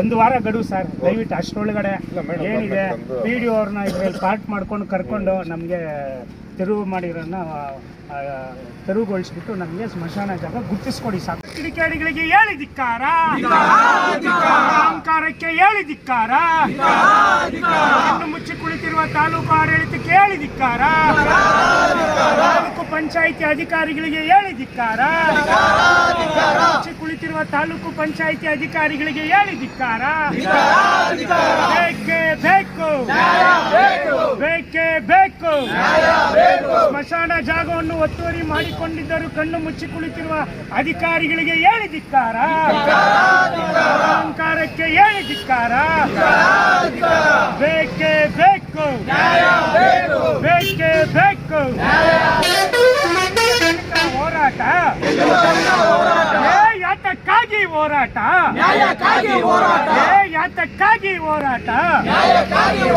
ಒಂದು ವಾರ ಗಡು ಸರ್. ದಯವಿಟ್ಟು ಅಷ್ಟರೊಳಗಡೆ ಏನಿದೆ ಪಿ ಡಿ ಅವ್ರನ್ನ ಇದ್ರಲ್ಲಿ ಪಾರ್ಟ್ ಮಾಡ್ಕೊಂಡು ಕರ್ಕೊಂಡು ನಮಗೆ ತೆರವು ಮಾಡಿರೋನ್ನ ತೆರವುಗೊಳಿಸ್ಬಿಟ್ಟು ನಮಗೆ ಸ್ಮಶಾನ ಜಾಗ ಗುರ್ತಿಸ್ಕೊಡಿ ಸಾಕು. ಕಿಡಿಕೇಡಿಗಳಿಗೆ ಹೇಳಿ ಧಿಕ್ಕಾರ. ಅಹಂಕಾರಕ್ಕೆ ಹೇಳಿ ಧಿಕ್ಕಾರ. ಕಣ್ಣು ಮುಚ್ಚಿ ಕುಳಿತಿರುವ ತಾಲೂಕು ಆಡಳಿತಕ್ಕೆ ಹೇಳಿ ಧಿಕ್ಕಾರ. ತಾಲೂಕು ಪಂಚಾಯಿತಿ ಅಧಿಕಾರಿಗಳಿಗೆ ಹೇಳಿ ಧಿಕ್ಕಾರ ಕುಳಿತಿರುವ ತಾಲೂಕು ಪಂಚಾಯಿತಿ ಅಧಿಕಾರಿಗಳಿಗೆ ಹೇಳಿ ಧಿಕ್ಕಾರ ಬೇಕೇ ಬೇಕು. ಬೇಕೇ ಬೇಕು. ಸ್ಮಶಾನ ಜಾಗವನ್ನು ಒತ್ತುವರಿ ಮಾಡಿಕೊಂಡಿದ್ದರು ಕಣ್ಣು ಮುಚ್ಚಿ ಕುಳಿತಿರುವ ಅಧಿಕಾರಿಗಳಿಗೆ ಹೇಳಿ ಧಿಕ್ಕಾರ ಅಹಂಕಾರಕ್ಕೆ ಹೇಳಿ ಧಿಕ್ಕಾರ ಬೇಕು ಬೇಕೇ ಬೇಕು ಹೋರಾಟ ಏ ಹೋರಾಟ. ಏ ಯಾತಕ್ಕಾಗಿ ಹೋರಾಟ. ನ್ಯಾಯಕ್ಕಾಗಿ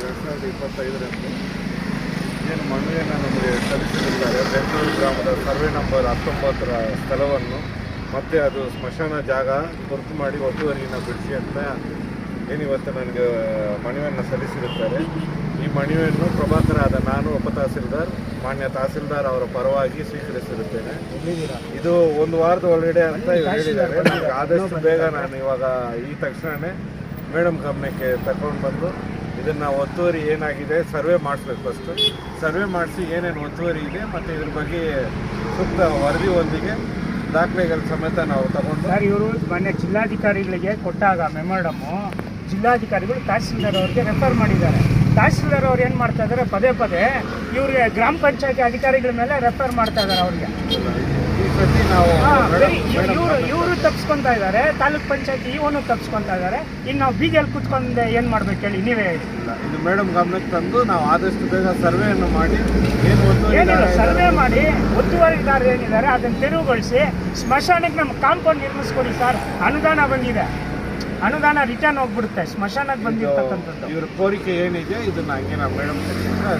ಎರಡು ಸಾವಿರದ ಇಪ್ಪತ್ತೈದರಂದು ಏನು ಮನವಿಯನ್ನು ನಮಗೆ ಸಲ್ಲಿಸಿದ್ದಾರೆ ಬೆಂಗಳೂರು ಗ್ರಾಮದ ಸರ್ವೆ ನಂಬರ್ ಹತ್ತೊಂಬತ್ತರ ಸ್ಥಳವನ್ನು ಮತ್ತೆ ಅದು ಸ್ಮಶಾನ ಜಾಗ ಗುರುತು ಮಾಡಿ ಒತ್ತುವರಿಯನ್ನು ಬಿಡಿಸಿ ಅಂತ ಏನಿವತ್ತು ನನಗೆ ಮನವಿಯನ್ನು ಸಲ್ಲಿಸಿರುತ್ತಾರೆ. ಈ ಮನವಿಯನ್ನು ಪ್ರಭಾಕರಾದ ನಾನು ಉಪ ತಹಸೀಲ್ದಾರ್, ಮಾನ್ಯ ತಹಸೀಲ್ದಾರ್ ಅವರ ಪರವಾಗಿ ಸ್ವೀಕರಿಸಿರುತ್ತೇನೆ. ಇದು ಒಂದು ವಾರದ ಒಳಗಡೆ ಅಂತ ಹೇಳಿದ್ದಾರೆ. ಆದಷ್ಟು ಬೇಗ ನಾನು ಇವಾಗ ಈ ತಕ್ಷಣವೇ ಮೇಡಮ್ ಗಮನಕ್ಕೆ ತಗೊಂಡು ಬಂದು ಇದನ್ನು ಒತ್ತುವರಿ ಏನಾಗಿದೆ, ಸರ್ವೆ ಮಾಡಿಸ್ಬೇಕು ಫಸ್ಟು ಸರ್ವೆ ಮಾಡಿಸಿ ಏನೇನು ಒತ್ತುವರಿ ಇದೆ ಮತ್ತು ಇದ್ರ ಬಗ್ಗೆ ಸೂಕ್ತ ವರದಿ ಒಂದಿಗೆ ದಾಖಲೆಗಳ ಸಮೇತ ನಾವು ತಗೊಂಡು ಇವರು ಮೊನ್ನೆ ಜಿಲ್ಲಾಧಿಕಾರಿಗಳಿಗೆ ಕೊಟ್ಟಾಗ ಮೆಮೊರಡಮು ಜಿಲ್ಲಾಧಿಕಾರಿಗಳು ತಹಸೀಲ್ದಾರ್ ಅವ್ರಿಗೆ ರೆಫರ್ ಮಾಡಿದ್ದಾರೆ. ತಹಸೀಲ್ದಾರ್ ಅವ್ರು ಏನು ಮಾಡ್ತಾ ಇದ್ದಾರೆ ಪದೇ ಪದೇ ಇವ್ರಿಗೆ ಗ್ರಾಮ ಪಂಚಾಯತಿ ಅಧಿಕಾರಿಗಳ ಮೇಲೆ ರೆಫರ್ ಮಾಡ್ತಾ ಇದ್ದಾರೆ ಅವ್ರಿಗೆ. ಇವರು ಇವರು ತಪ್ಸ್ಕೊತಾ ಇದ್ದಾರೆ ತಾಲೂಕ್ ಪಂಚಾಯತಿ ಇವನು ತಪ್ಸ್ಕೊತಾ ಇದ್ದಾರೆ ಇನ್ನು ನಾವು ಬೀದಿಯಲ್ಲಿ ಕುತ್ಕೊಂಡು ಏನು ಮಾಡ್ಬೇಕು ಹೇಳಿ ನೀವೇ ಹೇಳಿ. ಇದು ಮೇಡಮ್ ಗಮನಕ್ಕೆ ತಂದು ನಾವು ಆದಷ್ಟು ಬೇಗ ಸರ್ವೆಯನ್ನು ಮಾಡಿ ಏನು ಏನಿಲ್ಲ ಸರ್ವೆ ಮಾಡಿ ಒತ್ತುವರಿದಾರರು ಏನಿದ್ದಾರೆ ಅದನ್ನು ತೆರವುಗೊಳಿಸಿ ಸ್ಮಶಾನಕ್ಕೆ ನಮ್ಮ ಕಾಂಪೌಂಡ್ ನಿರ್ಮಿಸ್ಕೊಡಿ ಸರ್. ಅನುದಾನ ಬಂದಿದೆ. ಅನುದಾನ ರಿಟರ್ನ್ ಹೋಗ್ಬಿಡುತ್ತೆ. ಸ್ಮಶಾನಕ್ಕೆ ಬಂದಿರ್ತಕ್ಕಂಥದ್ದು. ಇವ್ರ ಕೋರಿಕೆ ಏನಿದೆ ಇದನ್ನ ಹಂಗೆ ನಾವು ಮೇಡಮ್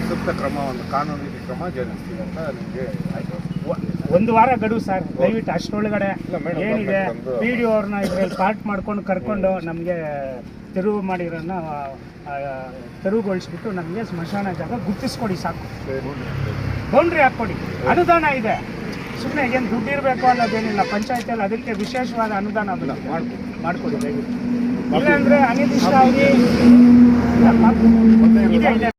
ಸೂಕ್ತ ಕ್ರಮ ಒಂದು ಕಾನೂನಿಗೆ ಕ್ರಮ ಜರುಗಿಸ್ತೀವಿ ಅಂತ ನಿಮಗೆ ಒಂದು ವಾರ ಗಡು ಸರ್. ದಯವಿಟ್ಟು ಅಷ್ಟರೊಳಗಡೆ ಏನಿದೆ ಪಿ ಡಿ ಅವ್ರನ್ನ ಇದ್ರಲ್ಲಿ ಪಾರ್ಟ್ ಮಾಡ್ಕೊಂಡು ಕರ್ಕೊಂಡು ನಮಗೆ ತೆರವು ಮಾಡಿರೋನ್ನ ತೆರವುಗೊಳಿಸ್ಬಿಟ್ಟು ನಮಗೆ ಸ್ಮಶಾನ ಜಾಗ ಗುರ್ತಿಸ್ಕೊಡಿ ಸಾಕು. ಬೌಂಡ್ರಿ ಹಾಕ್ಕೊಡಿ. ಅನುದಾನ ಇದೆ. ಸುಮ್ಮನೆ ಏನು ದುಡ್ಡಿರಬೇಕು ಅನ್ನೋದೇನಿಲ್ಲ. ಪಂಚಾಯತಿಯಲ್ಲಿ ಅದಕ್ಕೆ ವಿಶೇಷವಾದ ಅನುದಾನ ಬಂದಿದೆ. ಮಾಡ್ಕೊಡಿ ದಯವಿಟ್ಟು. ಇಲ್ಲಾಂದ್ರೆ ಅನಿರ್ದಿಷ್ಟ ಅವಧಿ ಇದೆ.